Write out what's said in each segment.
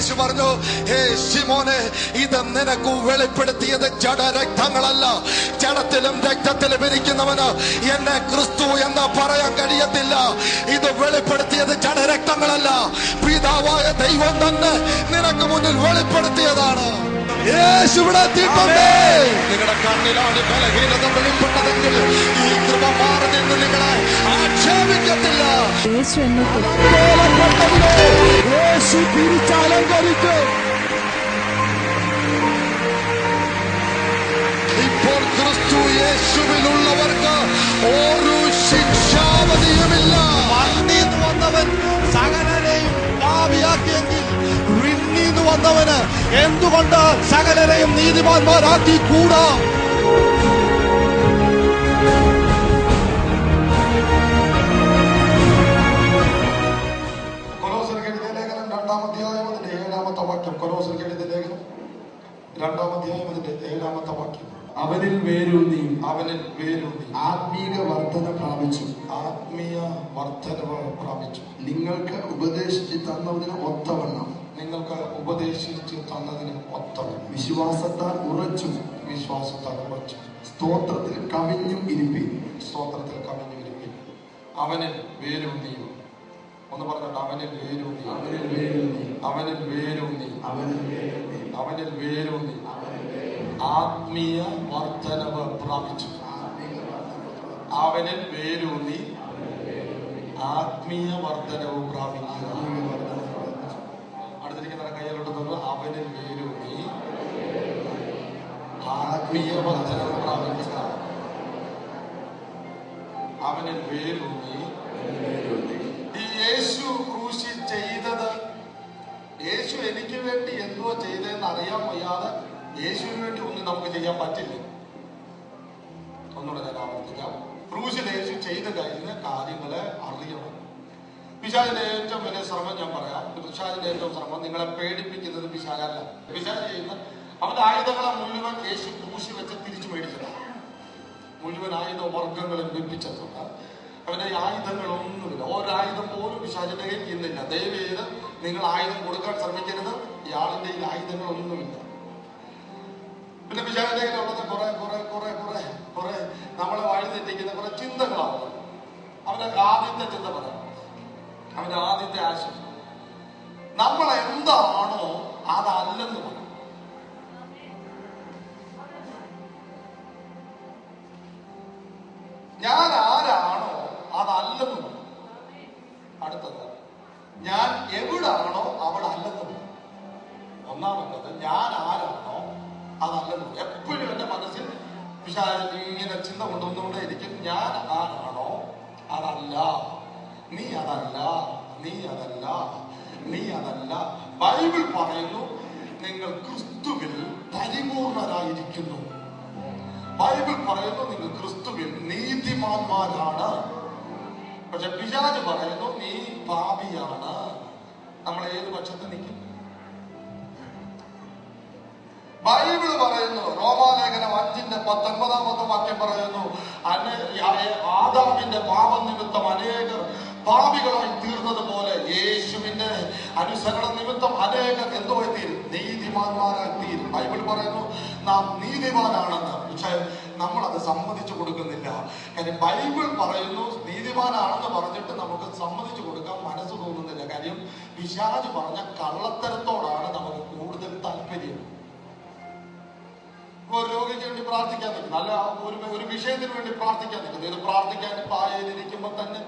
യേശു പറഞ്ഞു ഹേ ശിമോനെ ഇത് നിനക്ക് വെളിപ്പെടുത്തിയത് ജഡരക്തങ്ങളല്ല. ജഡത്തിലും രക്തത്തിലും ഇരിക്കുന്നവന് എന്നെ ക്രിസ്തു എന്ന് പറയാൻ കഴിയത്തില്ല. ഇത് വെളിപ്പെടുത്തിയത് ജഡരക്തങ്ങളല്ല. പിതാവായ ദൈവം തന്നെ നിനക്ക് മുന്നിൽ വെളിപ്പെടുത്തിയതാണ്. നിങ്ങളുടെ കണ്ണിലാണ് ബലഹീനത വെളിപ്പെട്ടതെങ്കിൽ ഈ വേലപ്പെട്ടതിനെ യേശു തിരിച്ചലങ്കരിക്കും ഇപ്പോൾ ക്രിസ്തു യേശുവിലുള്ളവർക്ക് ഒരു ശിക്ഷാവധിയുമില്ല മണ്ണിന്ന് വന്നവൻ സകലരെയും പാപിയാക്കിയെങ്കിൽ വിണ്ണീന്ന് വന്നവന് എന്തുകൊണ്ട് സകലരെയും നീതിമാന്മാരാക്കി കൂടാ വാക്യം ലേഖനം രണ്ടാം അധ്യായം അതിന്റെ ഏഴാമത്തെ വാക്യം. അവനിൽ വേരൂന്നി. അവനിൽ വേരൂന്നി. ആത്മീക വർധന പ്രാപിച്ചു. ആത്മീയ വർധന പ്രാപിച്ചു. നിങ്ങൾക്ക് ഉപദേശിച്ച് തന്നതിന് ഒത്തവണ്ണം. നിങ്ങൾക്ക് ഉപദേശിച്ച് തന്നതിന് ഒത്തവണ്ണം. വിശ്വാസത്താൽ ഉറച്ചു. വിശ്വാസത്താൽ ഉറച്ചു. സ്തോത്രത്തിൽ കവിഞ്ഞും ഇരിപ്പി സ്തോത്രത്തിൽ കവിഞ്ഞിരിക്കും അവനിൽ വേരൂന്നിയും ഒന്ന് പറഞ്ഞോട്ടെ അവനിൽ വേരൂന്നി അവനിൽ വേരൂന്നി അവനിൽ വേരൂന്നി അവനിൽ വേരൂന്നി അവനിൽ വേരൂന്നി ആത്മീയ വർധനവ് പ്രാപിച്ചു അവനിൽ വേരൂന്നി ആത്മീയ വർധനവ് പ്രാപിക്കുക അടുത്തിരിക്കുന്ന കയ്യിലോട്ട് തന്നു അവനിൽ വേരൂന്നി ആത്മീയ വർധനവ് പ്രാപിക്കുക അവനിൽ വേരൂന്നി ചെയ്തതെന്ന് അറിയാൻ വയ്യാതെ യേശുവിന് വേണ്ടി ഒന്നും നമുക്ക് ചെയ്യാൻ പറ്റില്ല. ഒന്നുകൂടെ ഞാൻ ആവർത്തിക്കാം. ക്രൂശിൽ യേശു ചെയ്ത് കഴിഞ്ഞ കാര്യങ്ങളെ അറിയണം. പിശാചിന്റെ ഏറ്റവും വലിയ ശ്രമം ഞാൻ പറയാം. പിശാചിന്റെ ഏറ്റവും ശ്രമം. നിങ്ങളെ പേടിപ്പിക്കുന്നത് പിശാചല്ല. പിശാച് ചെയ്യുന്ന അവന്റെ ആയുധങ്ങളെ മുഴുവൻ യേശു ക്രൂശി വെച്ച് തിരിച്ചു മേടിച്ചതാണ് മുഴുവൻ ആയുധ വർഗങ്ങളും വെപ്പിച്ചിട്ടുണ്ട് അവന്റെ ആയുധങ്ങളൊന്നുമില്ല. ഒരായുധം പോലും പിശാചിന്റെ കയ്യിൽ ഇന്നില്ല. ദയവ് ചെയ്ത് നിങ്ങൾ ആയുധം കൊടുക്കാൻ ശ്രമിക്കരുത്. ഇയാളിന്റെ ഈ ആയുധങ്ങളൊന്നുമില്ല പിന്നെ പിശാചിന്റെ കയ്യിലുള്ളത് കുറെ കുറെ കുറെ കുറെ കുറെ നമ്മളെ വഴി തെറ്റിക്കുന്ന കുറെ ചിന്തകളാണ്. അവന്റെ ആദ്യത്തെ ചിന്ത പറയാം. അവന്റെ ആദ്യത്തെ ആശയം. നമ്മൾ എന്താണോ അതല്ലെന്ന് പറയും. ഞാൻ ആരാണോ അതല്ലെന്ന് പറയും. അടുത്തത് ഞാൻ എവിടാണോ അവിടെ പറയും ഒന്നാമത്തത് ഞാൻ ആരാണോ അതല്ലല്ലോ എപ്പോഴും എന്റെ മനസ്സിൽ പിശാച് ഇങ്ങനെ ചിന്ത കൊണ്ടുവന്നുകൊണ്ടേ ഇരിക്കും. ഞാൻ ആരാണോ? അതല്ല. നീ അതല്ല. നീ അതല്ല. നീ അതല്ല. ബൈബിൾ പറയുന്നു നിങ്ങൾ ക്രിസ്തുവിൽ പരിപൂർണരായിരിക്കുന്നു. ബൈബിൾ പറയുന്നു നിങ്ങൾ ക്രിസ്തുവിൽ നീതിമാന്മാരാണ്. പക്ഷെ പിശാജ് പറയുന്നു നീ പാപിയാണ്. നമ്മൾ ഏത് പക്ഷത്ത് നിൽക്കും? ബൈബിൾ പറയുന്നു. റോമാലേഖനം അഞ്ചിന്റെ പത്തൊൻപതാമത്തെ വാക്യം പറയുന്നു. ആദാമിന്റെ പാപം നിമിത്തം അനേകർ പാപികളായി തീർന്നത് പോലെ യേശുവിന്റെ അനുസരണ നിമിത്തം അനേകർ എന്തുമായി തീരും നീതിമാന്മാരായി തീരും. ബൈബിൾ പറയുന്നു നാം നീതിമാനാണെന്ന്. പക്ഷേ നമ്മൾ അത് സമ്മതിച്ചു കൊടുക്കുന്നില്ല. കാര്യം ബൈബിൾ പറയുന്നു നീതിമാനാണെന്ന് പറഞ്ഞിട്ട് നമുക്ക് സമ്മതിച്ചു കൊടുക്കാൻ മനസ്സ് തോന്നുന്നില്ല. കാര്യം പിശാജ് പറഞ്ഞ കള്ളത്തരത്തോടാണ് നമുക്ക് കൂടുതൽ താല്പര്യം. ഇപ്പൊ ഒരു രോഗിക്ക് വേണ്ടി പ്രാർത്ഥിക്കാൻ നിൽക്കുന്നു അല്ല ഒരു ഒരു വിഷയത്തിന് വേണ്ടി പ്രാർത്ഥിക്കാൻ നിൽക്കുന്നു ഇത് പ്രാർത്ഥിക്കാൻ പായയിലിരിക്കുമ്പോ തന്നെ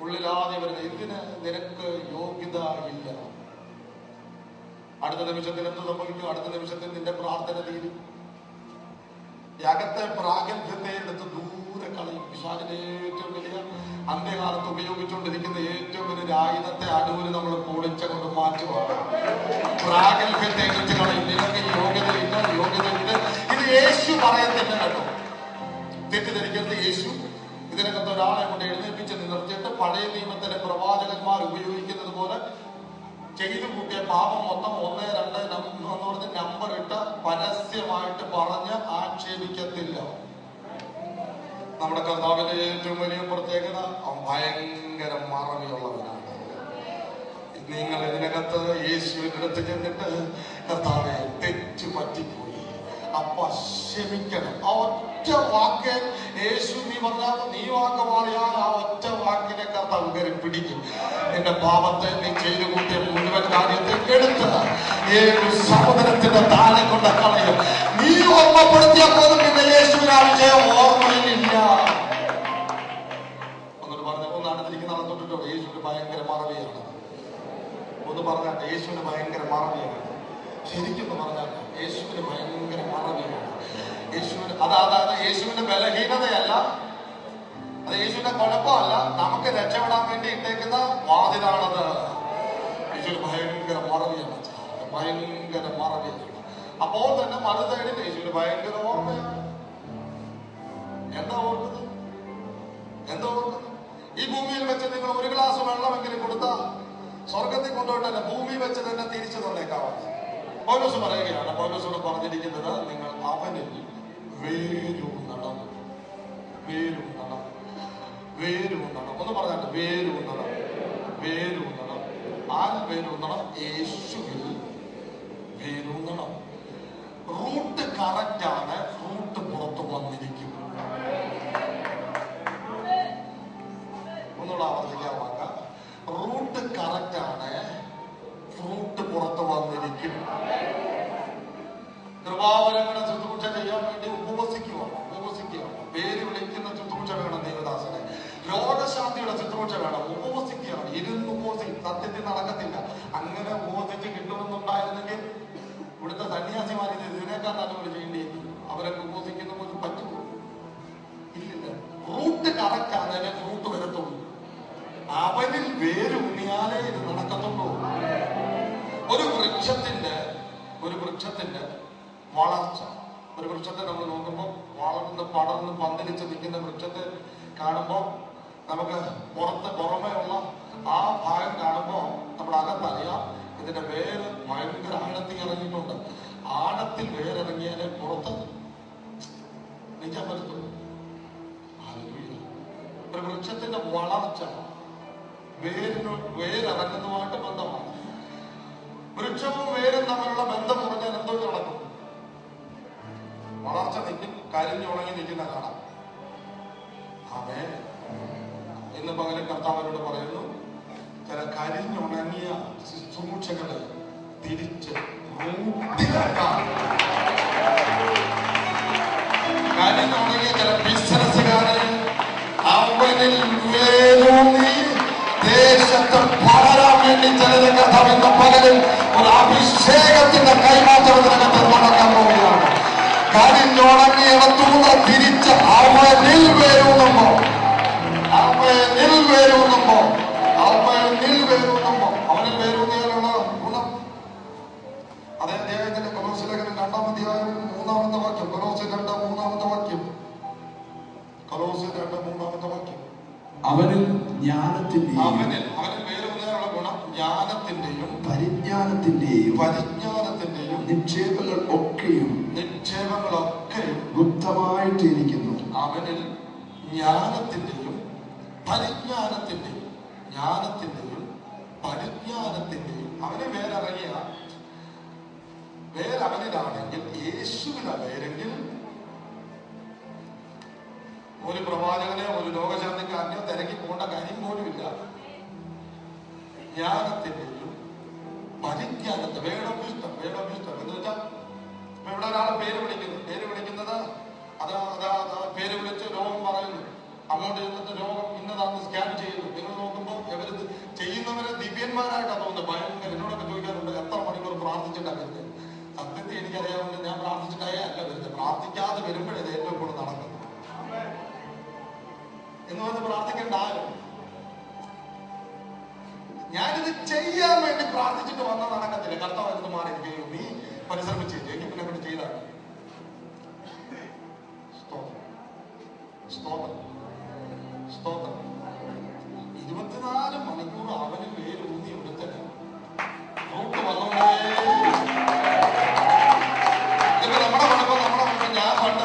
ഉള്ളിലാതെ വരുന്നത് ഇതിന് നിനക്ക് യോഗ്യത ഇല്ല? അടുത്ത നിമിഷത്തിൽ എന്ത് സംഭവിക്കും? അടുത്ത നിമിഷത്തിൽ നിന്റെ പ്രാർത്ഥന തീരും. അകത്തെ പ്രാഗൽഭ്യത്തെ എടുത്ത് ദൂരെ കളയും പിശാചിന്റെ ഏറ്റവും വലിയ അന്ത്യകാലത്ത് ഉപയോഗിച്ചുകൊണ്ടിരിക്കുന്ന ഏറ്റവും വലിയ ആയുധത്തെ അടൂര് നമ്മൾ പൊളിച്ച കൊണ്ട് മാറ്റുവാണ്. പ്രാഗൽഭ്യത്തെ എടുത്ത് കളയും. നിങ്ങൾക്ക് യോഗ്യതയില്ല യോഗ്യതയുണ്ട് ഇത് യേശു പറയത്തില്ല കേട്ടോ. തെറ്റിദ്ധരിക്കരുത് യേശു. ഇതിനകത്ത് ഒരാളെ കൊണ്ട് എഴുന്നേൽപ്പിച്ച് നിർത്തിയിട്ട് പഴയ നിയമത്തിലെ പ്രവാചകന്മാർ ഉപയോഗിക്കുന്നത് പോലെ ചെയ്തു കൂട്ടിയ പാപം മൊത്തം ഒന്ന് രണ്ട് എന്ന് പറഞ്ഞ് നമ്പർ ഇട്ട് പരസ്യമായിട്ട് പറഞ്ഞ് ആക്ഷേപിക്കത്തില്ല. നമ്മുടെ കർത്താവിന്റെ ഏറ്റവും വലിയ പ്രത്യേകത ഭയങ്കര മറവിയുള്ളവനാണ്. നിങ്ങൾ ഇതിനകത്ത് യേശുവിന്റെ അടുത്ത് ചെന്നിട്ട് കർത്താവെ തെറ്റ് പറ്റിപ്പോയി. അപ്പ ആ ഒറ്റ വാക്ക് യേശു നീ പറഞ്ഞാൽ നീ വാക്ക് മാറിയാൽ ആ ഒറ്റ വാക്കിനെ കർത്താവ് പിടിക്കും. പാപത്തെ നീ ചെയ്തു കൂട്ടിയ മുഴുവൻ കാര്യത്തെ എടുത്ത് ഏത് കൊണ്ട് കളയും. നീ ഓർമ്മപ്പെടുത്തിയ പോലും പിന്നെ യേശുവിനെ വിജയം ഓർമ്മയിലില്ല. എന്നിട്ട് പറഞ്ഞ ഒന്ന് അടുത്തിരിക്കുന്ന നടന്നിട്ടുണ്ടോ യേശുവിന് ഭയങ്കര മറവിയാണ്. ഒന്ന് പറഞ്ഞാട്ടെ യേശുവിന് ഭയങ്കര മറവിയാണ്. ശരിക്കും പറഞ്ഞാൽ യേശുവിന് ഭയങ്കര മറവിയാണ് യേശുവിന് അത് അതായത് യേശുവിന്റെ ബലഹീനതയല്ല അത് യേശുവിന്റെ കുഴപ്പമല്ല. നമുക്ക് രക്ഷപ്പെടാൻ വേണ്ടി ഇട്ടേക്കുന്ന വാതിലാണത്. യേശുവിന് ഭയങ്കര മറവിയാണ് ഭയങ്കര മറവിയാണ് അപ്പോൾ തന്നെ മറുതേടിൽ യേശുവിന് ഭയങ്കര ഓർമ്മയാണ്. എന്താ ഓർക്കുന്നത് എന്താ ഓർക്കുന്നത് ഈ ഭൂമിയിൽ വെച്ച് നിങ്ങൾ ഒരു പൗലോസ് പറയുകയാണ് പൗലോസോട് പറഞ്ഞിരിക്കുന്നത് നിങ്ങൾ അവനിൽ വേരൂന്നണം വേരൂന്നണം വേരൂന്നണം ഒന്ന് പറഞ്ഞാട്ട് വേരൂന്നണം വേരൂന്നണം ആരിൽ വേരൂന്നണം യേശുവിൽ വേരൂന്നണം റൂട്ട് കറക്റ്റ് വൃക്ഷത്തെ നമ്മൾ നോക്കുമ്പോൾ വളർന്ന് പടർന്ന് പന്തലിച്ച് നിൽക്കുന്ന വൃക്ഷത്തെ കാണുമ്പോൾ നമുക്ക് പുറത്ത് പുറമെയുള്ള ആ ഭാഗം കാണുമ്പോൾ നമ്മുടെ അകത്തറിയാം. ഇതിന്റെ വേര് ഭയങ്കര ആഴത്തിൽ ഇറങ്ങിയിട്ടുണ്ട്. ആഴത്തിൽ വേരിറങ്ങിയാലേ പുറത്ത് നിൽക്കാൻ പറ്റത്തുള്ളൂ. ഒരു വൃക്ഷത്തിന്റെ വളർച്ച വേരിന് വേരിറങ്ങുന്നതുമായിട്ട് ബന്ധമാണ്. വൃക്ഷവും വേരും തമ്മിലുള്ള ബന്ധം പറഞ്ഞാൽ എന്തോ നടക്കും. വളർച്ച നിൽക്കും കരിഞ്ഞുണങ്ങി നിൽക്കുന്ന കാണാം. അതെ. ഇന്ന് പകരം കർത്താവരോട് പറയുന്നു ചില കരിഞ്ഞുണങ്ങിയ ശുശ്രൂഷകളെ തിരിച്ച് കരിഞ്ഞുണങ്ങിയ ചില ബിസിനസ്സുകാരെ അവനിൽ വേരൂന്നി ദേശത്ത് വളരാൻ വേണ്ടി ചിലരെ കർത്താവിന്റെ പകലിൽ ഒരു അഭിഷേകത്തിന്റെ നടക്കാൻ പോവുകയാണ് കരിഞ്ഞുണങ്ങിയിടത്തുനിന്ന് തിരിച്ച് അവനിൽ വേരൂന്നുമ്പോ അവനിൽ വേരൂന്നുമ്പോ അവനിൽ വേരൂന്നുമ്പോ അവനിൽ വരുന്നതിനുള്ള ഗുണം. അതേ അദ്ദേഹത്തിന്റെ കൊലോസിലേഖനം രണ്ടാം അധ്യായം മൂന്നാമത്തെ വാക്യം. കൊലോസ് രണ്ട് മൂന്നാമത്തെ വാക്യം. കൊലോസ് രണ്ട് മൂന്നാമത്തെ വാക്യം. അവനിൽ ജ്ഞാനത്തിന്റെ അവനിൽ അവനിൽ വരുന്നതിനുള്ള ഗുണം ജ്ഞാനത്തിന്റെയും പരിജ്ഞാനത്തിന്റെയും പരിജ്ഞാനത്തിന്റെയും ഗുപ്തമായിട്ടിരിക്കുന്നു അവനിൽ ജ്ഞാനത്തിന്റെയും പരിജ്ഞാനത്തിന്റെയും ജ്ഞാനത്തിന്റെയും പരിജ്ഞാനത്തിന്റെയും അവനെ വേറിറങ്ങിയ വേരവനിലാണെങ്കിൽ യേശുവിന വേരെങ്കിൽ ഒരു പ്രവാചകനെ ഒരു ലോകശാന്തിക്കാരനെയോ തിരക്കി പോകേണ്ട കാര്യം പോലുമില്ല ജ്ഞാനത്തിന്റെയും പരിജ്ഞാനത്തെ വേണം ബിസ്ത എന്ന് വെച്ചാൽ ഇപ്പൊ ഇവിടെ ഒരാൾ പേര് വിളിക്കുന്നു. പേര് വിളിക്കുന്നത് അത് അതാ പേര് വിളിച്ച് രോഗം പറയുന്നു. അങ്ങോട്ട് ചെന്നിട്ട് രോഗം ഇന്നതാണെന്ന് സ്കാൻ ചെയ്യുന്നു. നിങ്ങൾ നോക്കുമ്പോൾ ഇവർ ചെയ്യുന്നവരെ ദിവ്യന്മാരായിട്ടാണ് തോന്നുന്നത് ഭയങ്കര എന്നോടൊക്കെ ചോദിക്കാറുണ്ട്. എത്ര മണിക്കൂർ പ്രാർത്ഥിച്ചിട്ടാണ് വരുന്നത് സത്യത്തിൽ എനിക്കറിയാവുന്നത് ഞാൻ പ്രാർത്ഥിച്ചിട്ടായ അല്ല വരുന്നത് പ്രാർത്ഥിക്കാതെ വരുമ്പോഴേ ഏറ്റവും കൂടുതൽ നടക്കുന്നത്. എന്ന് പറഞ്ഞ് പ്രാർത്ഥിക്കേണ്ട ആരും ഞാനിത് ചെയ്യാൻ വേണ്ടി പ്രാർത്ഥിച്ചിട്ട് വന്നാൽ നടക്കത്തില്ല. കർത്താവ് എടുത്ത് മാറി നീ പരിശ്രമിച്ചില്ല എങ്കിൽ കൊണ്ട് ചെയ്താണ് ഇരുപത്തിനാല് മണിക്കൂർ അവന് വേരൂന്നി എടുത്തത്. റൂട്ട് വന്നോണ്ടേ ഇപ്പൊ നമ്മുടെ കുഴപ്പം നമ്മുടെ കുഴപ്പം ഞാൻ പണ്ട്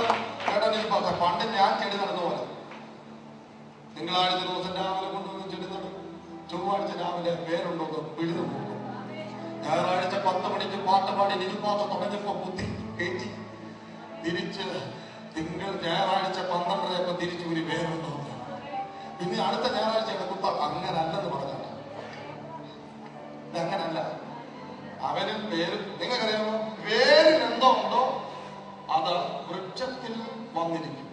പറഞ്ഞ പണ്ട് ഞാൻ ചെടി നടന്ന പോലെ. തിങ്കളാഴ്ച ദിവസം രാവിലെ കൊണ്ടുവന്ന് ചെടി നടന്നു ചൊവ്വാഴ്ച രാവിലെ പേരുണ്ടോ പിഴുതു പോകും. ഞായറാഴ്ച പത്ത് മണിക്ക് പാട്ട് പാടി നിരുപാട്ട് തുടങ്ങിയപ്പോ ബുദ്ധി കയറ്റി. തിരിച്ച് തിങ്കൾ ഞായറാഴ്ച പന്ത്രണ്ടരയപ്പോ തിരിച്ചു ഒരു പേരുണ്ടോ പിന്നെ അടുത്ത ഞായറാഴ്ച കുത്ത അങ്ങനെ അല്ലെന്ന് പറഞ്ഞാണ് അങ്ങനല്ല. അവനും പേര് നിങ്ങൾക്കറിയാമോ? പേരിൽ എന്തോ ഉണ്ടോ? അത് വൃക്ഷത്തിൽ വന്നിരിക്കും.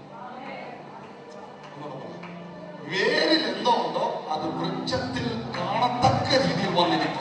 വേരിൽ എന്തോ ഉണ്ടോ? അത് വൃക്ഷത്തിൽ കാണത്തക്ക രീതിയിൽ വന്നിരിക്കും.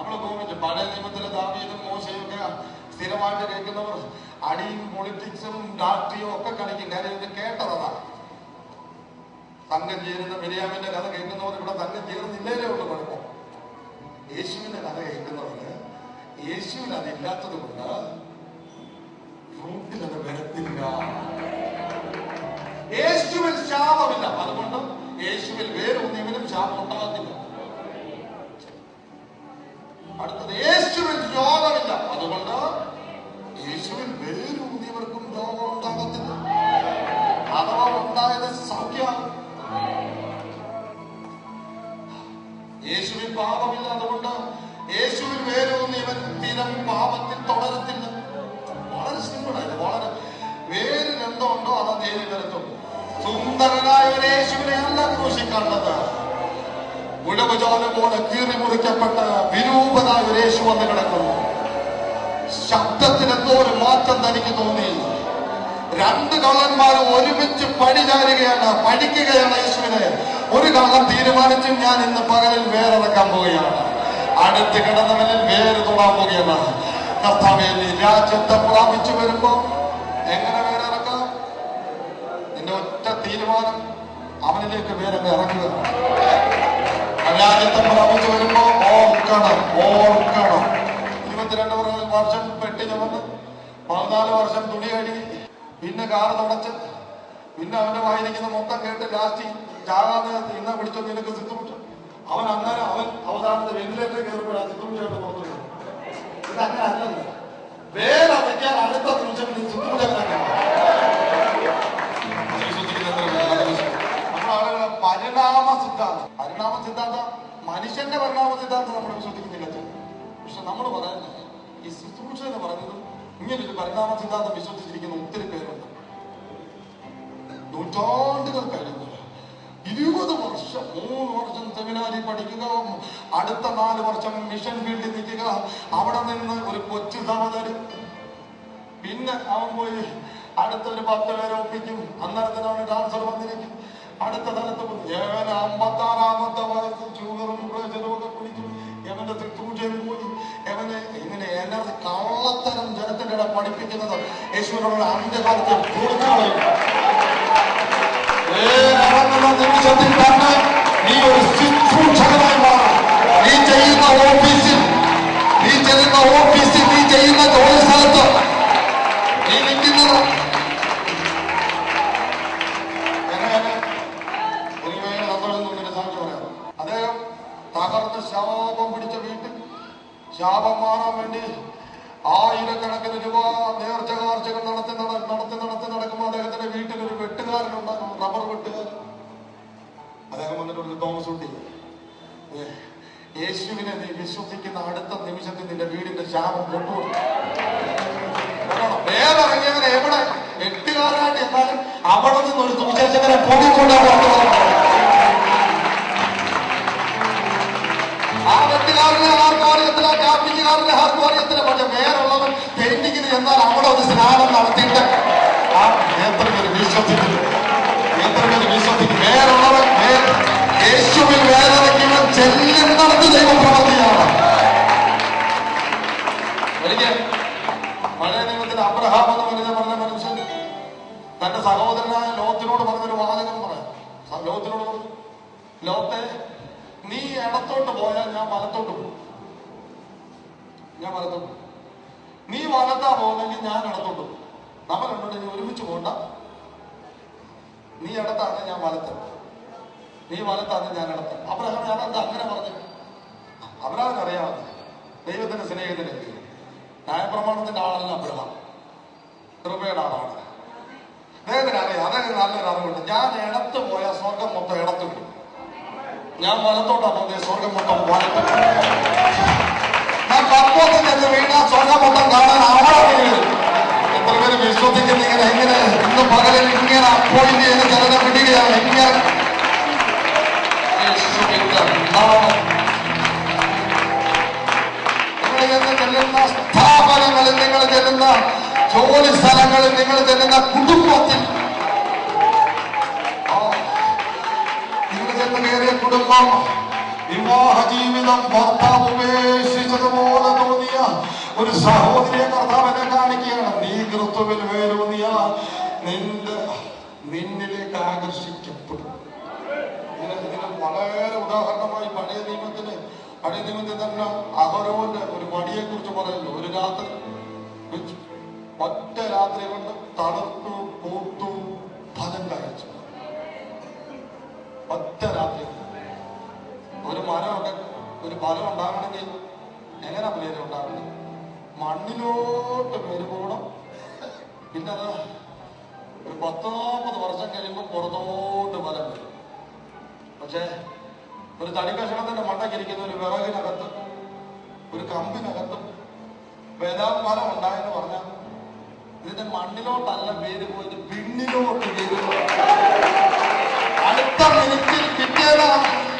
നമ്മൾ ഗോവിന്ദ് പഴയ നിയമത്തിലെ ദാവീദും മോശയൊക്കെ സ്ഥിരമായിട്ട് കേൾക്കുന്നവർ അടിയും പൊളിറ്റിക്സും രാഷ്ട്രീയവും ഒക്കെ കളിക്കും. കാര്യം ഇത് കേട്ടതാ തങ്കം ചേരുന്ന ബെരിയാമിന്റെ കഥ കേൾക്കുന്നവർ ഇവിടെ തങ്കം ചേർന്നില്ലേ ഉള്ളു കുഴപ്പം. യേശുവിന്റെ കഥ കേൾക്കുന്നവര് യേശുവിൽ അതില്ലാത്തത് കൊണ്ട് ഫ്രൂട്ടിൽ അത് വരത്തില്ല. യേശുവിൽ ശാപമില്ല. അതുകൊണ്ട് യേശുവിൽ വേറൊന്നിവനും ശാപം ഉണ്ടാകത്തില്ല. അടുത്തത് യേശുവിൽ രോഗമില്ല അതുകൊണ്ട് യേശുവിൽ വേരൂന്നിയവർക്കും രോഗം ഉണ്ടാകത്തില്ല. അഥവാ ഉണ്ടായത് സൗഖ്യമാണ്. യേശുവിൽ പാപമില്ല. അതുകൊണ്ട് യേശുവിൽ വേരൂന്നിയവൻ സ്ഥിരം പാപത്തിൽ തുടരത്തില്ല. വളരെ സിമ്പിൾ ആയിട്ട് വളരെ വേരിൽ എന്തോ ഉണ്ടോ അത് ദൈവം വരത്തും സുന്ദരനായ ഒരു യേശുവിനെ അല്ല ക്രൂശി ഉഴവുചോല പോലെ കീറി മുറിക്കപ്പെട്ട വിരൂപനായ യേശു വന്ന് കിടക്കുന്നു. ശബ്ദത്തിന് എന്തോ ഒരു മാറ്റം തനിക്ക് തോന്നി. രണ്ട് കള്ളന്മാർ ഒരുമിച്ച് പടി ചാരുകയാണ് പഠിക്കുകയാണ് യേശുവിനെ. ഒരു കള്ളൻ തീരുമാനിച്ചു ഞാൻ ഇന്ന് പകലിൽ വേറിറക്കാൻ പോവുകയാണ്. അടുത്ത് കിടന്നവനിൽ വേര് തൊടാൻ പോവുകയാണ്. കർത്താവേലി രാജ്യത്തെ പ്രാപിച്ചു വരുമ്പോ എങ്ങനെ വേറിറക്കാം? നിന്റെ ഒറ്റ തീരുമാനം അവനിലേക്ക് വേരങ്ങ് ഇറക്കുക രാജ്യത്തെ പ്രാപിച്ചു വരുമ്പോ ഓർക്കണം ഓർക്കണം ഇരുപത്തിരണ്ട് വർഷം പെട്ടി ചുമന്ന് പതിനാല് വർഷം തുണി കഴുകി പിന്നെ കാറ് തുടച്ച് പിന്നെ അവന്റെ വായിരിക്കുന്ന മൊത്തം കേട്ട് ലാസ്റ്റ് ചാകാതെ ഇന്ന പിടിച്ചു നിനക്ക് സിത്തുമുട്ട അവൻ അങ്ങനെ അവൻ അവസാനത്തെ വെന്റിലേറ്റർ കയറുമ്പോഴാണ് സിത്തുമുട്ടായിട്ട് പുറത്തു ഇത് അങ്ങനെ അല്ലല്ലോ വേറെ വയ്ക്കാൻ അടുത്ത നിമിഷം നീ ആളുകൾ പരിണാമ സിദ്ധാന്തം മനുഷ്യന്റെ പരമാവധി ഇതാണെന്ന് നമ്മൾ വിശ്വസിക്കുന്നില്ല പക്ഷെ നമ്മൾ പറയുന്നത് ഈ ശുശ്രൂഷ എന്ന് പറയുന്നത് ഇങ്ങനൊരു പരിണാമ സിദ്ധാന്തം വിശ്വസിച്ചിരിക്കുന്ന ഒത്തിരി പേരുണ്ട്. നൂറ്റാണ്ടുകൾ കഴിഞ്ഞു. ഇരുപത് വർഷം മൂന്ന് വർഷം സെമിനാരിൽ പഠിക്കുക അടുത്ത നാല് വർഷം മിഷൻ ഫീൽഡിൽ നിൽക്കുക അവിടെ നിന്ന് ഒരു കൊച്ചു സഹോദരൻ പിന്നെ അവൻ പോയി അടുത്ത ഒരു പത്ത് പേരെ ഒപ്പിക്കും. അന്നേരത്തിനാണ് ഡാൻസർ വന്നിരിക്കും. അടുത്ത സ്ഥലത്ത് ഞാൻ അമ്പത്തി ആറാമത്തെ വയസ്സിൽ ഷുഗറും പ്രഷറും ഒക്കെ പിടിച്ചു എവന്റെ ശുശ്രൂഷയിൽ പോയി? എവനെ ഇങ്ങനെ എനർജി കള്ളത്തരം ജനത്തിന്റെ ഇടയിൽ പഠിപ്പിക്കുന്നത് യേശുവിനോട് അന്ത്യകാലത്തെ നിമിഷത്തിൽ തന്നെ നീ ഒരു ശുശ്രൂഷകനായി നീ ചെയ്യുന്ന ഓഫീസിൽ നീ ചെയ്യുന്ന ഓഫീസിൽ ശാപം മാറാൻ വേണ്ടി ആയിരക്കണക്കിന് രൂപ നേർച്ച കാർച്ചകൾ നടത്തി നട- നടത്തി നടത്തി നടക്കുമ്പോൾ അദ്ദേഹത്തിന്റെ വീട്ടിൽ ഒരു വെട്ടുകാരനുണ്ടാകും റബ്ബർ വെട്ടുകാരൻ. അദ്ദേഹം വന്നിട്ട് തോമസ് ഉണ്ടി യേശുവിനെ നീ വിശ്വസിക്കുന്ന അടുത്ത നിമിഷത്തിൽ നിന്റെ വീടിന്റെ ശാപം കൊണ്ടുപോകും. എവിടെ? വെട്ടുകാരനായിട്ട് എന്നാലും അവിടെ നിന്ന് ഒരു സുവിശേഷകനെ പുറത്തു ആ വെട്ടുകാരനെ ആർക്കും ക്യാപ്പിക്കുകാരന്റെ ഹാർമോണിയത്തിലെ പക്ഷെ വേറുള്ളവൻ പെയിന്റിങ്ങിന് ചെന്നാൽ അവിടെ ഒരു സ്നാനം നടത്തിയിട്ട് ആ പേര് വിശ്വസിക്കുന്നു പേര് വിശ്വസിക്കും വേറുള്ളവൻ യേശുവിൽ വേദനയ്ക്കുള്ള ചെല്ലുന്നിടത്ത് ദൈവം പ്രവർത്തിയാണ് എനിക്ക് പഴയ നിയമത്തിൽ അബ്രഹാം എന്ന് പറഞ്ഞ പറഞ്ഞ മനുഷ്യൻ തന്റെ സഹോദരനായ ലോകത്തിനോട് പറഞ്ഞൊരു വാചകം പറയാം. ലോകത്തിനോട് പറഞ്ഞു ലോത്തെ നീ ഇടത്തോട്ട് പോയാൽ ഞാൻ വലത്തോട്ട് പോകും. ഞാൻ വലത്തോട്ട് നീ വലത്താ പോകുന്നെങ്കിൽ ഞാൻ ഇടത്തോട്ട് നമ്മൾ രണ്ടോട് നീ ഒരുമിച്ച് പോകണ്ട നീ ഇടത്താണ് ഞാൻ വലത്ത് നീ വലത്താണ് ഞാൻ ഇടത്ത് അബ്രഹാം ഞാൻ എന്താ അങ്ങനെ പറഞ്ഞു? അബ്രഹാം അറിയാമത് ദൈവത്തിന്റെ സ്നേഹത്തിന്റെ ന്യായപ്രമാണത്തിന്റെ ആളല്ല അബ്രഹാം. കൃപയുടെ ആളാണ് അദ്ദേഹത്തിന് അറിയാം അദ്ദേഹത്തിന് നല്ലൊരു അറിവുണ്ട്. ഞാൻ ഇടത്ത് പോയ സ്വർഗം മൊത്തം ഇടത്തുണ്ട്. ഞാൻ വലത്തോട്ടാ പോകുന്നത്. സ്വർഗം മൊത്തം വലത്ത് ഞാൻ കപ്പോത്തിൽ ചെന്ന് വീണ സ്വർണ മൊത്തം കാണാൻ വീഴും എത്ര പേര് വിശ്വസിക്കുന്ന ഇങ്ങനെ? ഇങ്ങനെ ഇന്ന് പകലിൽ ഇങ്ങനെ അപ്പോയിന്റ് ചെയ്ത് ജനത വിടുകയാണ് ഇങ്ങനെ. ചെല്ലുന്ന സ്ഥാപനങ്ങളിൽ നിങ്ങൾ ചെല്ലുന്ന ജോലി സ്ഥലങ്ങളിൽ നിങ്ങൾ ചെല്ലുന്ന കുടുംബത്തിൽ. നിങ്ങൾ ചെന്ന് കയറിയ കുടുംബം വിവാഹ ജീവിതം ഭർത്താവ് ഉപേക്ഷിച്ചതുപോലെ തോന്നിയ ഒരു സഹോദരിയെ കർത്താവിനെ കാണിക്കുകയാണ്. നീ ക്രിസ്തുവിൽ വേരൂന്നിയ നിന്റെ നിന്നിലേക്ക് ആകർഷിക്കപ്പെടും. ഇതിന് വളരെ ഉദാഹരണമായി പഴയ നിയമത്തിന് പഴയ നിയമത്തിൽ തന്നെ അഹരോന്റെ ഒരു വടിയെ കുറിച്ച് പറയുന്നു. ഒരു രാത്രി ഒറ്റ രാത്രി കൊണ്ട് തളർത്തു ഫലം കഴിച്ചു. ഒറ്റ രാത്രി ഒരു മരമൊക്കെ ഒരു ഫലം ഉണ്ടാകണമെങ്കിൽ എങ്ങനെ പേര് ഉണ്ടാകണം മണ്ണിലോട്ട് പേര് പോകണം. പിന്നെ അത് ഒരു പത്ത് വർഷം കഴിയുമ്പോൾ പുറത്തോട്ട് ഫലം വരും. പക്ഷേ ഒരു തടി കഷണത്തിന്റെ മണ്ടക്കിരിക്കുന്ന ഒരു വിറകിനകത്ത് ഒരു കമ്പിനകത്തും ബദാം ഫലം ഉണ്ടായെന്ന് പറഞ്ഞാൽ ഇതിന്റെ മണ്ണിലോട്ടല്ല വേര് പോയത് പിന്നിലോട്ട് വേര്. അടുത്ത മിനിറ്റിൽ പിറ്റേന്ന്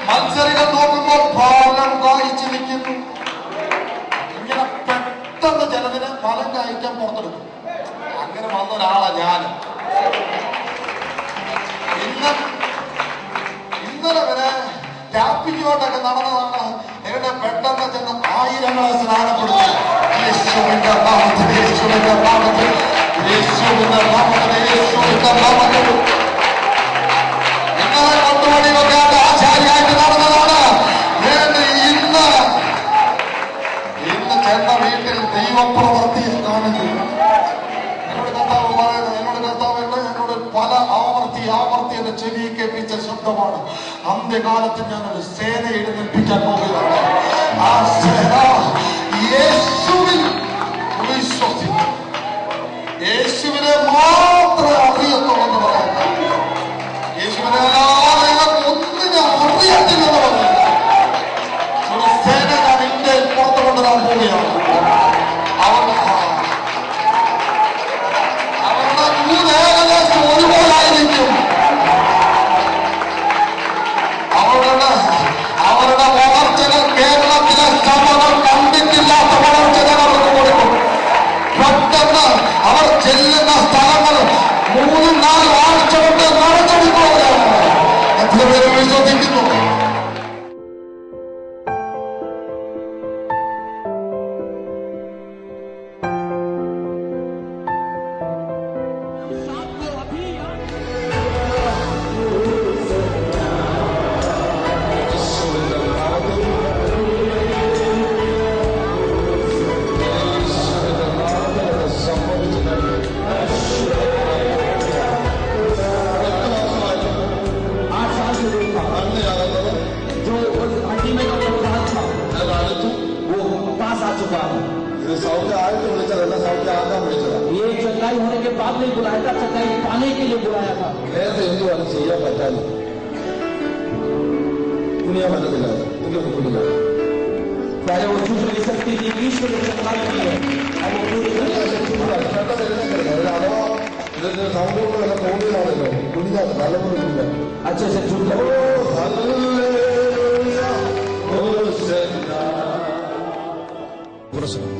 മത്സരികൾ നോക്കുമ്പോൾ ഫലം വായിച്ചു നിൽക്കുന്നു ഇങ്ങനെ പെട്ടെന്ന് ചിലതിന് ഫലം കായ്ക്കാൻ പുറത്തെടുക്കും. അങ്ങനെ വന്ന ഒരാളാ ഞാൻ ഇന്ന് ഇന്നലെ വരെ ടാപ്പിങ്ങോട്ടൊക്കെ നടന്നതാണ് എവിടെ പെട്ടെന്ന് ചെന്ന് ആയിരങ്ങളെ സ്നാനപ്പെടുത്തി യേശുവിന്റെ നാമത്തിൽ യേശുവിന്റെ നാമത്തിൽ യേശുവിന്റെ നാമത്തിൽ യേശുവിന്റെ നാമത്തിൽ. ഇന്നലെ കൊണ്ടുപണി വെക്കാത്ത വീട്ടിൽ ദൈവപ്രവൃത്തിയെ കാണുന്നു എന്നോട് കർത്താവ് പറയുന്നത് എന്നോട് കർത്താവ് എന്നോട് പല ആവർത്തി ആവർത്തി എന്റെ ചെവി കേൾപ്പിച്ച ശബ്ദമാണ്. അന്ത്യകാലത്ത് ഞാൻ ഒരു സേന എഴുന്നേൽപ്പിക്കാൻ പോകുകയാണ്. ആ സേന യേശുവിൽ വിശ്വസിക്കും. യേശുവിനെ മാത്രമേ ईसाई होने के बाद नहीं बुलाया था सच्चाई पाने के लिए बुलाया था मैं तो हिंदू वाले से पहचान दुनिया वाले मिला दुनिया चाहे वो चुप नहीं सकती थी ईश्वर में चुपना नहीं है अब वो पूरी दुनिया से चुप रहा है पता नहीं कर रहा है सामने को ऐसा कौन भी ना रहे दुनिया सालों में चुप रहा अच्छे से चुप रहा ओ हालेलुया ओ सदा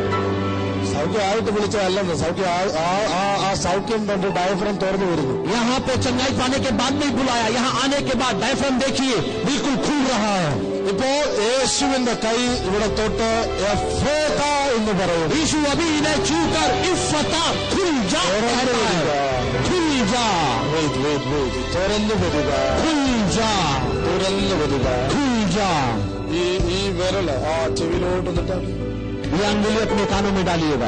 സൗഖ്യമായിട്ട് വിളിച്ചതല്ലെന്ന് സൗഖ്യം ആ- ആ- ആ- ആ സൗഖ്യം കൊണ്ട് ഡയഫ്രം തുറന്നു വരുന്നു यहाँ पे चंगाई पाने के बाद नहीं बुलाया यहाँ आने के बाद डायफ्राम देखिए बिल्कुल खुल रहा है ഇപ്പോ യേശുവിന്റെ കൈ ഇവിടെ തൊട്ട് എഫേത എന്ന് പറയുന്നു यीशु अभी इन्हें छू कर इफ्फता खुल जा തുറന്നു कहता വരിക है खुल जा Wait, wait, wait. തുറന്നു വരിക खुल जा തുറന്നു വരിക खुल जा ഈ ഈ വിരല് ആ ചെവിയിലോട്ട് നിട്ടാണ് ये अंगुली अपने कानों में डालिएगा।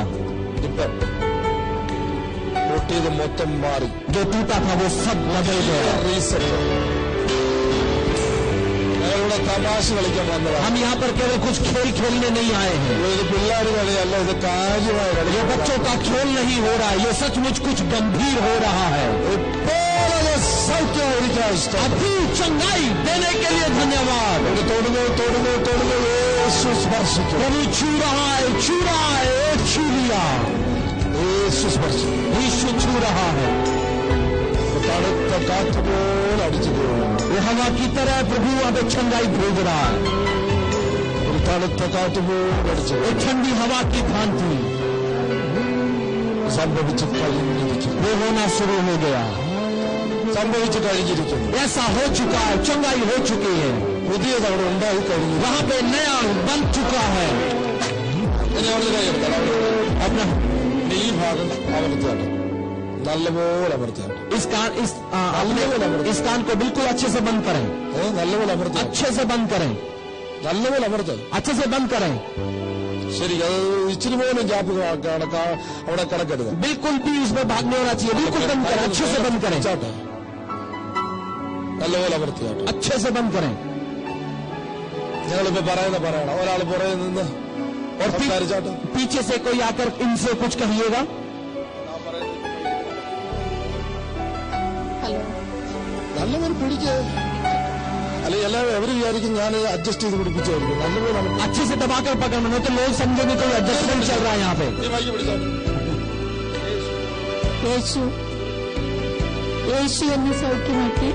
जो टूटा था वो सब बदल गया। हम यहाँ पर केवल कुछ खेल खेलने नहीं आए हैं। ये बच्चों का खेल नहीं हो रहा ये सचमुच कुछ गंभीर हो रहा है। अभी चंगाई देने के लिए धन्यवाद। तोड़ दो तोड़ दो तोड़ दो Jesus बरस छू रहा है छू छू लिया Jesus विश्व छू रहा है वो हवा की तरह प्रभु अब छंगाई भेज रहा है ठंडी हवा की भांति वो होना शुरू हो गया ऐसा हो चुका है चंगाई हो चुकी है പുതിയത് അവിടെ ഉണ്ടായി കഴിഞ്ഞു वहां पे नया बन चुका है ഇനി അവിടെ കൈയെടുക്കാം अपना ഇനി ഈ ഭാഗം അമർത്തിയാട്ടെ നല്ലപോലെ അമർത്തിയാട്ടെ इस कान इस आ, अपने इस कान को बिल्कुल अच्छे से बंद करें ഏ നല്ലപോലെ അമർത്തിയാട്ടെ अच्छे से बंद करें നല്ലപോലെ അമർത്താം अच्छे से बंद करें ശരി അത് ഇച്ചിരി പോലും ഗ്യാപ്പ് അവിടെ കിടക്കരുത് बिल्कुल भी इसमें भाग नहीं होना चाहिए बिल्कुल बंद करें अच्छे से बंद करें ചാട്ടെ നല്ലപോലെ അമർത്തിയാട്ടെ अच्छे से बंद करें ഞങ്ങളിപ്പോ പറയുന്ന പറയണം ഒരാൾ പുറകെ നിന്ന് और पी- സംസാരിച്ചാട്ടെ पीछे से कोई आकर इनसे कुछ कहिएगा ഹലോ നല്ലപോലെ പിടിക്ക് അല്ലെങ്കിൽ എല്ലാവരും എവര് വിചാരിക്കും ഞാൻ അഡ്ജസ്റ്റ് ചെയ്ത് പിടിപ്പിച്ചായിരിക്കും നല്ലപോലെ അമർത്തി. अच्छे से दबाकर पकड़ना नहीं तो लोग समझेंगे कोई एडजस्टमेंट चल रहा है यहाँ पे ഈ മൈക്ക് പിടിച്ചോട്ടെ യേശു യേശു എന്നെ സൗഖ്യമാക്കി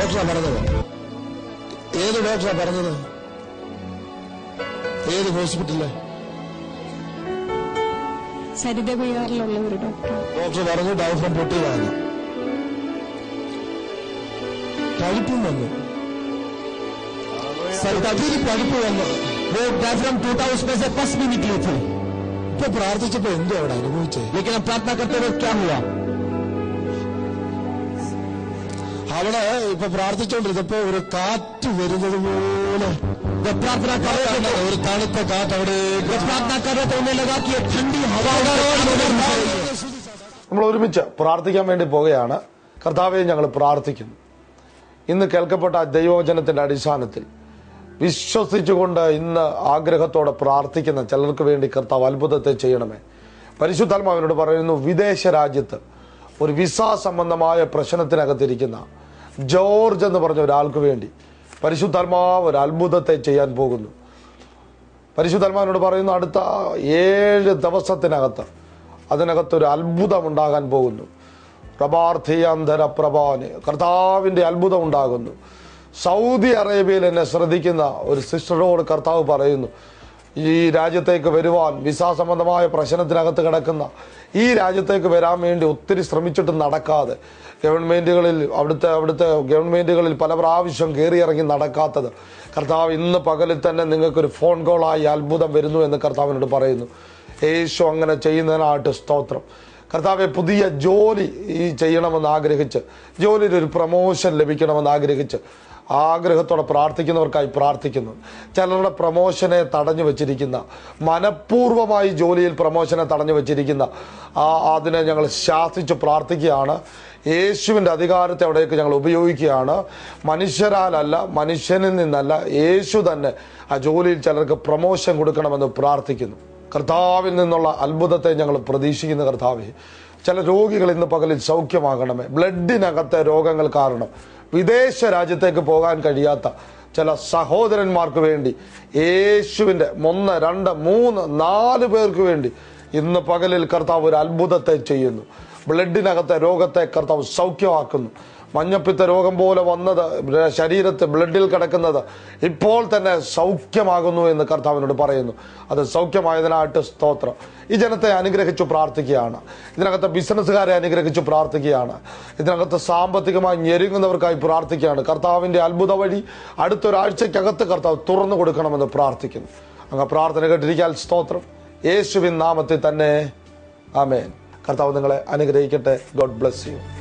ഡോക്ടറാ പറഞ്ഞത്? ഏത് ഡോക്ടറാ പറഞ്ഞത്? ഏത് ഹോസ്പിറ്റലിൽ? സരിതവിഹാറിലുള്ള ഒരു ഡോക്ടർ ഡോക്ടർ പറഞ്ഞു ഡയഫ്രം പൊട്ടിയതാണ്. പഴുപ്പും വന്നു. സരിതയിൽ പഴുപ്പ് വന്നു. ഡയഫ്രം ടൂ തൗസൻഡ് പത്ത് മിനിറ്റ് ഇപ്പൊ പ്രാർത്ഥിച്ചപ്പോ എന്തോ അവിടെ അനുഭവിച്ചേ? പ്രാർത്ഥന കർത്തവ്യ അവിടെ ഇപ്പൊ പ്രാർത്ഥിച്ചുകൊണ്ടിരുന്നപ്പോ ഒരു കാറ്റ് വരുന്നത് പോലെ. ഒരു തണുത്ത കാറ്റ് അവിടെ നമ്മൾ ഒരുമിച്ച് പ്രാർത്ഥിക്കാൻ വേണ്ടി പോവുകയാണ്. കർത്താവെ ഞങ്ങൾ പ്രാർത്ഥിക്കുന്നു. ഇന്ന് കേൾക്കപ്പെട്ട ദൈവവചനത്തിന്റെ അടിസ്ഥാനത്തിൽ വിശ്വസിച്ചുകൊണ്ട് ഇന്ന് ആഗ്രഹത്തോടെ പ്രാർത്ഥിക്കുന്ന ചിലർക്ക് വേണ്ടി കർത്താവ് അത്ഭുതത്തെ ചെയ്യണമേ. പരിശുദ്ധാത്മാവിനോട് പറയുന്നു വിദേശ രാജ്യത്ത് ഒരു വിസ സംബന്ധമായ പ്രശ്നത്തിനകത്തിരിക്കുന്ന ജോർജ് എന്ന് പറഞ്ഞ ഒരാൾക്ക് വേണ്ടി പരിശുദ്ധാത്മാവ് ഒരു അത്ഭുതത്തെ ചെയ്യാൻ പോകുന്നു. പരിശുദ്ധാത്മാവിനോട് പറയുന്നു അടുത്ത ഏഴ് ദിവസത്തിനകത്ത് അതിനകത്തൊരു അത്ഭുതം ഉണ്ടാകാൻ പോകുന്നു. പ്രഭാർത്ഥിയന്തര പ്രഭാന് കർത്താവിന്റെ അത്ഭുതം ഉണ്ടാകുന്നു. സൗദി അറേബ്യയിൽ എന്നെ ശ്രദ്ധിക്കുന്ന ഒരു സിസ്റ്ററോട് കർത്താവ് പറയുന്നു ഈ രാജ്യത്തേക്ക് വരുവാൻ വിസ സംബന്ധമായ പ്രശ്നത്തിനകത്ത് കിടക്കുന്ന ഈ രാജ്യത്തേക്ക് വരാൻ വേണ്ടി ഒത്തിരി ശ്രമിച്ചിട്ട് നടക്കാതെ ഗവൺമെന്റുകളിൽ അവിടുത്തെ അവിടുത്തെ ഗവൺമെന്റുകളിൽ പല പ്രാവശ്യം കയറിയിറങ്ങി നടക്കാത്തത്. കർത്താവ് ഇന്ന് പകലിൽ തന്നെ നിങ്ങൾക്കൊരു ഫോൺ കോളായി അത്ഭുതം വരുന്നു എന്ന് കർത്താവിനോട് പറയുന്നു. യേശു അങ്ങനെ ചെയ്യുന്നതിനായിട്ട് സ്തോത്രം. കർത്താവെ പുതിയ ജോലി ഈ ചെയ്യണമെന്ന് ആഗ്രഹിച്ച് ജോലിയിൽ ഒരു പ്രമോഷൻ ലഭിക്കണമെന്ന് ആഗ്രഹിച്ച് ആഗ്രഹത്തോടെ പ്രാർത്ഥിക്കുന്നവർക്കായി പ്രാർത്ഥിക്കുന്നു. ചിലരുടെ പ്രമോഷനെ തടഞ്ഞു വച്ചിരിക്കുന്ന മനഃപൂർവമായി ജോലിയിൽ പ്രമോഷനെ തടഞ്ഞു വച്ചിരിക്കുന്ന ആ അതിനെ ഞങ്ങൾ ശാസിച്ച് പ്രാർത്ഥിക്കുകയാണ്. യേശുവിന്റെ അധികാരത്തെ അവിടേക്ക് ഞങ്ങൾ ഉപയോഗിക്കുകയാണ്. മനുഷ്യരാലല്ല മനുഷ്യനിൽ നിന്നല്ല യേശു തന്നെ ആ ജോലിയിൽ ചിലർക്ക് പ്രമോഷൻ കൊടുക്കണമെന്ന് പ്രാർത്ഥിക്കുന്നു. കർത്താവിൽ നിന്നുള്ള അത്ഭുതത്തെ ഞങ്ങൾ പ്രതീക്ഷിക്കുന്ന കർത്താവെ ചില രോഗികൾ ഇന്ന് പകലിൽ സൗഖ്യമാകണമേ. ബ്ലഡിനകത്തെ രോഗങ്ങൾ കാരണം വിദേശ രാജ്യത്തേക്ക് പോകാൻ കഴിയാത്ത ചില സഹോദരന്മാർക്ക് വേണ്ടി യേശുവിന്റെ ഒന്ന് രണ്ട് മൂന്ന് നാല് പേർക്ക് വേണ്ടി ഇന്ന് പകലിൽ കർത്താവ് ഒരു അത്ഭുതത്തെ ചെയ്യുന്നു. ബ്ലഡിനകത്തെ രോഗത്തെ കർത്താവ് സൗഖ്യമാക്കുന്നു. മഞ്ഞപ്പിത്ത രോഗം പോലെ വന്നത് ശരീരത്ത് ബ്ലഡിൽ കിടക്കുന്നത് ഇപ്പോൾ തന്നെ സൗഖ്യമാകുന്നു എന്ന് കർത്താവിനോട് പറയുന്നു. അത് സൗഖ്യമായതിനായിട്ട് സ്തോത്രം. ഈ ജനത്തെ അനുഗ്രഹിച്ചു പ്രാർത്ഥിക്കുകയാണ്. ഇതിനകത്ത് ബിസിനസ്സുകാരെ അനുഗ്രഹിച്ചു പ്രാർത്ഥിക്കുകയാണ്. ഇതിനകത്ത് സാമ്പത്തികമായി ഞെരുങ്ങുന്നവർക്കായി പ്രാർത്ഥിക്കുകയാണ്. കർത്താവിന്റെ അത്ഭുത വഴി അടുത്തൊരാഴ്ചക്കകത്ത് കർത്താവ് തുറന്നു കൊടുക്കണമെന്ന് പ്രാർത്ഥിക്കുന്നു. അങ്ങ് പ്രാർത്ഥന കേട്ടിരിക്കാൻ സ്തോത്രം. യേശുവിൻ നാമത്തിൽ തന്നെ. ആമേൻ. കർത്താവ് നിങ്ങളെ അനുഗ്രഹിക്കട്ടെ. God bless you.